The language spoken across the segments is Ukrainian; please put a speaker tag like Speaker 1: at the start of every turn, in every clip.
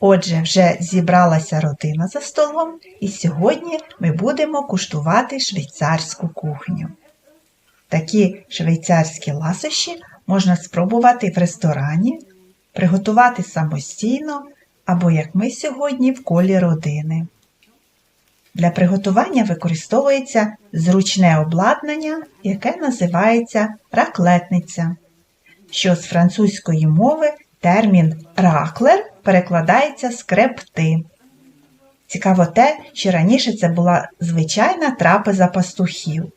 Speaker 1: Отже, вже зібралася родина за столом, і сьогодні ми будемо куштувати швейцарську кухню. Такі швейцарські ласощі можна спробувати в ресторані, приготувати самостійно або, як ми сьогодні, в колі родини. Для приготування використовується зручне обладнання, яке називається раклетниця, що з французької мови термін раклер перекладається з крепти. Цікаво те, що раніше це була звичайна трапеза пастухів.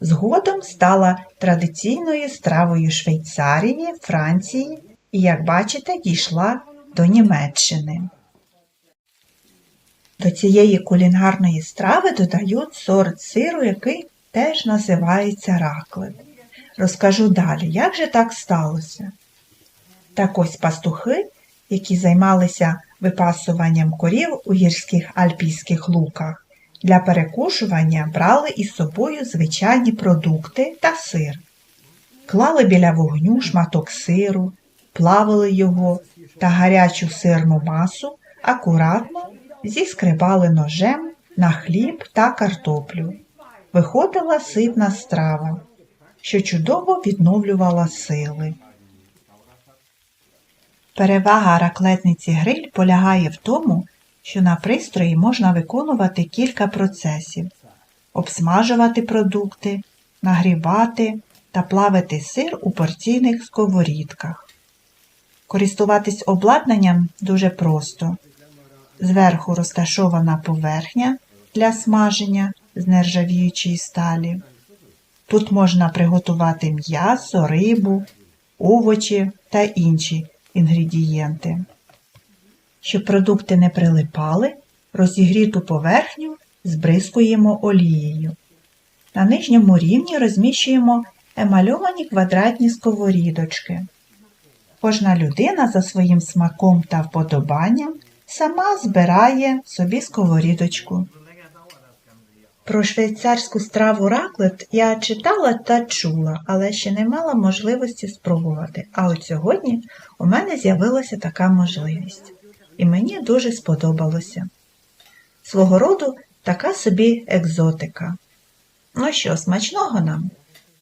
Speaker 1: Згодом стала традиційною стравою Швейцарії, Франції і, як бачите, дійшла до Німеччини. До цієї кулінарної страви додають сорт сиру, який теж називається раклет. Розкажу далі, як же так сталося. Так ось пастухи, які займалися випасуванням корів у гірських альпійських луках, для перекушування брали із собою звичайні продукти та сир. Клали біля вогню шматок сиру, плавили його та гарячу сирну масу акуратно зіскрибали ножем на хліб та картоплю. Виходила ситна страва, що чудово відновлювала сили. Перевага раклетниці гриль полягає в тому, що на пристрої можна виконувати кілька процесів: обсмажувати продукти, нагрівати та плавити сир у порційних сковорідках. Користуватись обладнанням дуже просто. Зверху розташована поверхня для смаження з нержавіючої сталі. Тут можна приготувати м'ясо, рибу, овочі та інші інгредієнти. Щоб продукти не прилипали, розігріту поверхню збризкуємо олією. На нижньому рівні розміщуємо емальовані квадратні сковорідочки. Кожна людина за своїм смаком та вподобанням сама збирає собі сковорідочку. Про швейцарську страву раклет я читала та чула, але ще не мала можливості спробувати. А от сьогодні у мене з'явилася така можливість, і мені дуже сподобалося. Свого роду така собі екзотика. Ну що, смачного нам?